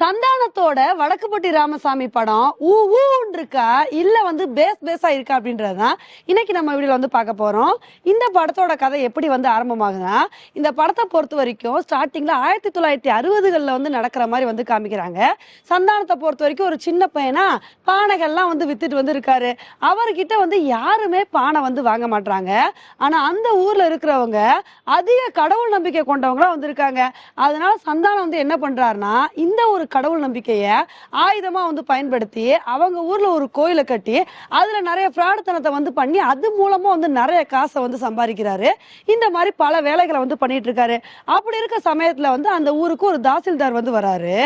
சந்தானத்தோட வடக்குப்பட்டி ராமசாமி படம் ஊ ஊன்னு இருக்கா இல்ல வந்து பேஸ் பேஸா இருக்கா அப்படின்றதுதான் இன்னைக்கு நம்ம வீடியோல வந்து பார்க்க போறோம். இந்த படத்தோட கதை எப்படி வந்து ஆரம்பமாகுதுன்னா இந்த படத்தை பொறுத்த வரைக்கும் ஸ்டார்டிங்ல ஆயிரத்தி தொள்ளாயிரத்தி அறுபதுகள்ல வந்து நடக்கிற மாதிரி வந்து காமிக்கிறாங்க. சந்தானத்தை பொறுத்த வரைக்கும் ஒரு சின்ன பையனா பானைகள்லாம் வந்து வித்துட்டு வந்து இருக்காரு. அவர்கிட்ட வந்து யாருமே பானை வந்து வாங்க மாட்டாங்க ஆனா அந்த ஊர்ல இருக்கிறவங்க அதிக கடவுள் நம்பிக்கை கொண்டவங்களா வந்திருக்காங்க. அதனால சந்தானம் வந்து என்ன பண்றாருன்னா இந்த ஒரு கடவுள் நம்பிக்கைய ஆயுதமா வந்து பயன்படுத்தி அவங்க ஊர்ல ஒரு கோயிலை கட்டி அதுல நிறைய பிராடத்தனத்தை வந்து பண்ணி அது மூலமா வந்து நிறைய காசை வந்து சம்பாதிக்கிறாரு. இந்த மாதிரி பல வேலைகளை வந்து பண்ணிட்டு இருக்காரு அப்படி இருக்க சமயத்துல வந்து அந்த ஊருக்கு ஒரு தாசில்தார் வந்து வராரு.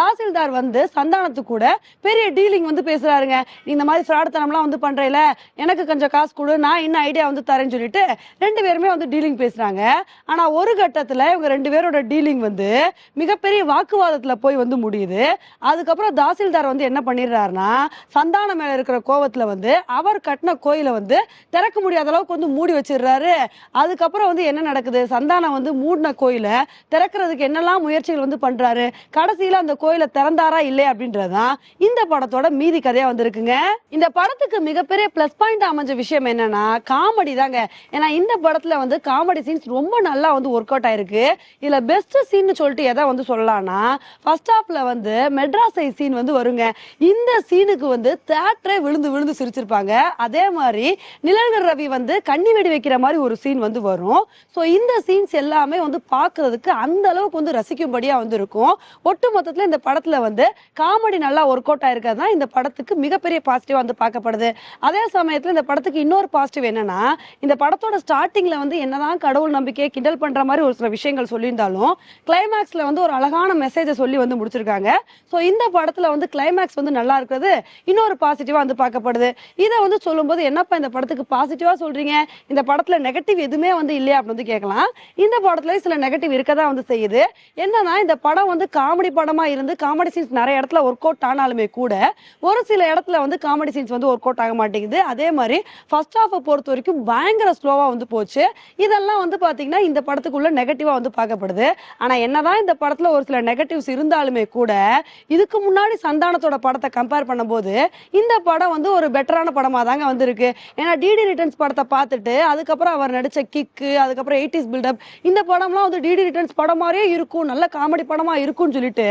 தாசில்தார் வந்து சந்தானத்து கூட பெரிய டீலிங் வந்து பேசுறாருங்க. இந்த மாதிரி பிராடத்தனம்லாம் வந்து பண்றேல எனக்கு கொஞ்சம் காசு கொடு நான் இன்னும் ஐடியா வந்து தரேன்னு சொல்லிட்டு ரெண்டு பேருமே வந்து டீலிங் பேசுறாங்க. ஆனா ஒரு கட்டத்தில் இவங்க ரெண்டு பேரோட டீலிங் வந்து மிகப்பெரிய வாக்குவாதத்தில் போய் வந்து முடியுது. அதுக்கப்புறம் தாசில்தார் வந்து என்ன பண்ணிடுறாருன்னா சந்தானம் மேல இருக்கிற கோவத்தில் வந்து அவர் கட்டின கோயிலை வந்து திறக்க முடியாத அளவுக்கு வந்து மூடி வச்சிடுறாரு. அதுக்கப்புறம் வந்து என்ன நடக்குது? சந்தானம் வந்து மூடின கோயிலை திறக்கிறதுக்கு என்னெல்லாம் முயற்சிகள் வந்து பண்றாரு? கடைசியில் அந்த கோயிலை திறந்தாரா இல்லையா அப்படின்றதுதான் இந்த படத்தோட மீதி கதையா வந்திருக்குங்க. இந்த படத்துக்கு மிகப்பெரிய ப்ளஸ் பாயிண்ட் அமைஞ்ச விஷயம் என்னன்னா காமெடி தாங்க. ஏன்னா இந்த படத்தில் வந்து காமெடி சீன்ஸ் ரொம்ப ரொம்ப நல்லா வந்து ஒர்க் அவுட் ஆயிருக்கு. இதுல பெஸ்ட் சீன் சொல்லிட்டு எதை வந்து சொல்லலாம்னா ஃபர்ஸ்ட் ஹாஃப்ல வந்து மெட்ராஸை சீன் வந்து வருங்க. இந்த சீனுக்கு வந்து தேட்டரே விழுந்து விழுந்து சிரிச்சிருப்பாங்க. அதே மாதிரி நிழல்கள் ரவி வந்து கண்ணி வெடி வைக்கிற மாதிரி ஒரு சீன் வந்து வரும். ஸோ இந்த சீன்ஸ் எல்லாமே வந்து பார்க்கறதுக்கு அந்த அளவுக்கு வந்து ரசிக்கும்படியா வந்து இருக்கும். ஒட்டு மொத்தத்துல இந்த படத்துல வந்து காமெடி நல்லா ஒர்க் அவுட் ஆயிருக்கிறது தான் இந்த படத்துக்கு மிகப்பெரிய பாசிட்டிவா வந்து பார்க்கப்படுது. அதே சமயத்துல இந்த படத்துக்கு இன்னொரு பாசிட்டிவ் என்னன்னா இந்த படத்தோட ஸ்டார்டிங்ல வந்து என்னதான் கடவுள் நம்பிக்கையை கிண்டல் பண்ணுற மாதிரி ஒரு சில விஷயங்கள் சொல்லியிருந்தாலும் கிளைமேக்ஸில் வந்து ஒரு அழகான மெசேஜை சொல்லி வந்து முடிச்சிருக்காங்க. ஸோ இந்த படத்தில் வந்து கிளைமேக்ஸ் வந்து நல்லா இருக்கிறது. இன்னொரு பாசிட்டிவாக வந்து பார்க்கப்படுது. இதை வந்து சொல்லும்போது என்னப்பா இந்த படத்துக்கு பாசிட்டிவாக சொல்கிறீங்க இந்த படத்தில் நெகட்டிவ் எதுவுமே வந்து இல்லையா? அப்படின்னு வந்து கேட்கலாம். இந்த படத்துல சில நெகட்டிவ் இருக்க தான் வந்து செய்யுது. என்னன்னா இந்த படம் வந்து காமெடி படமா இருந்து காமெடி சீன்ஸ் நிறைய இடத்துல ஒர்க் அவுட் ஆனாலுமே கூட ஒரு சில இடத்துல வந்து காமெடி சீன்ஸ் வந்து ஒர்க் அவுட் ஆக மாட்டேங்குது. அதே மாதிரி ஃபர்ஸ்ட் ஹாஃபை பொறுத்த வரைக்கும் பயங்கர ஸ்லோவா வந்து போச்சு. இதெல்லாம் வந்து பார்த்தீங்கன்னா இந்த படத்துக்குள்ள நெகட்டிவாக வந்து பார்க்கப்படுது. ஆனால் என்னதான் இந்த படத்தில் ஒரு சில நெகட்டிவ்ஸ் இருந்தாலுமே கூட இதுக்கு முன்னாடி சந்தானத்தோட படத்தை கம்பேர் பண்ணும்போது இந்த படம் வந்து ஒரு பெட்டரான படமாக தாங்க வந்திருக்கு. ஏன்னா டிடி ரிட்டர்ன்ஸ் படத்தை பார்த்துட்டு அதுக்கப்புறம் அவர் நடித்த கிக்கு அதுக்கப்புறம் எயிட்டிஸ் பில்டப் இந்த படம்லாம் வந்து டிடி ரிட்டர்ன்ஸ் படம் மாதிரியே இருக்கும் நல்ல காமெடி படமாக இருக்கும்னு சொல்லிட்டு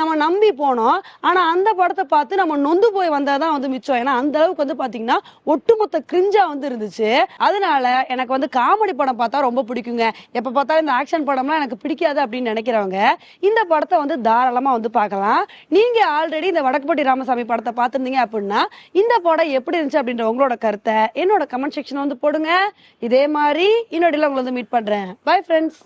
நம்ம நம்பி போனோம். ஆனால் அந்த படத்தை பார்த்து நம்ம நொந்து போய் வந்தால் தான் வந்து மிச்சம். ஏன்னா அந்த அளவுக்கு வந்து பார்த்தீங்கன்னா ஒட்டுமொத்த கிரிஞ்சா வந்து இருந்துச்சு. அதனால எனக்கு வந்து காமெடி படம் பார்த்தா ரொம்ப பிடிக்கும். பிடிக்குங்க. எப்ப பார்த்தாலும் இந்த ஆக்ஷன் படம்லாம் எனக்கு பிடிக்காது அப்படின்னு நினைக்கிறவங்க இந்த படத்தை வந்து தாராளமா வந்து பார்க்கலாம். நீங்க ஆல்ரெடி இந்த வடக்குப்பட்டி ராமசாமி படத்தை பார்த்திருந்தீங்க அப்படின்னா இந்த படம் எப்படி இருந்துச்சு அப்படின்ற உங்களோட கருத்தை என்னோட கமெண்ட் செக்ஷன் வந்து போடுங்க. இதே மாதிரி இன்னொடியில் உங்களை வந்து மீட் பண்றேன். Bye friends